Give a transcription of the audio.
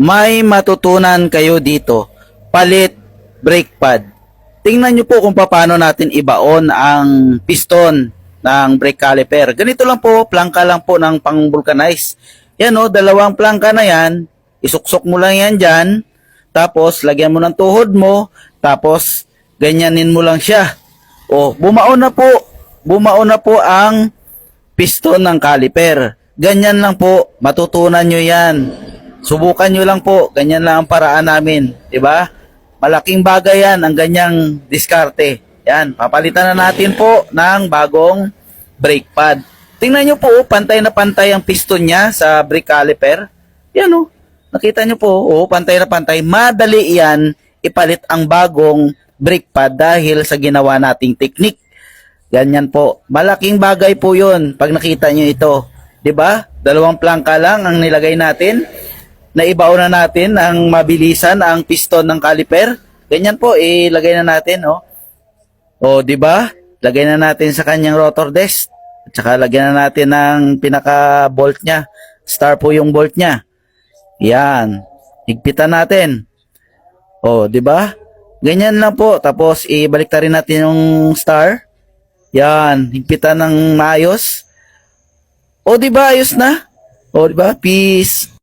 may matutunan kayo dito. Palit brake pad. Tingnan nyo po kung paano natin ibaon ang piston ng brake caliper. Ganito lang po, plangka lang po ng pang vulcanize. Yan o, dalawang plangka na yan. Isuksok mo lang yan dyan. Tapos, lagyan mo ng tuhod mo. Tapos, ganyanin mo lang siya. O, bumaon na po. Bumaon na po ang piston ng caliper. Ganyan lang po, matutunan nyo yan. Subukan nyo lang po, ganyan lang ang paraan namin. 'di ba? Malaking bagay yan, ang ganyang diskarte. Yan, papalitan na natin po ng bagong brake pad. Tingnan nyo po, oh, pantay na pantay ang piston niya sa brake caliper. Yan o, nakita nyo po, oh, pantay na pantay. Madali yan ipalit ang bagong brake pad dahil sa ginawa nating technique. Ganyan po. Malaking bagay po 'yun pag nakita nyo ito. 'Di ba? Dalawang plangka lang ang nilagay natin. Naibaon na natin ang mabilisan ang piston ng caliper. Ganyan po, ilagay na natin, oh. O, 'di ba? Lagay na natin sa kanyang rotor disc. At saka lagyan na natin ng pinaka bolt niya. Star po yung bolt niya. Yan. Higpitan natin. O, 'di ba? Ganyan lang po. Tapos ibalik rin natin yung star. Yan, higpitan ng maayos. O, di ba ayos na? O, di ba? Peace.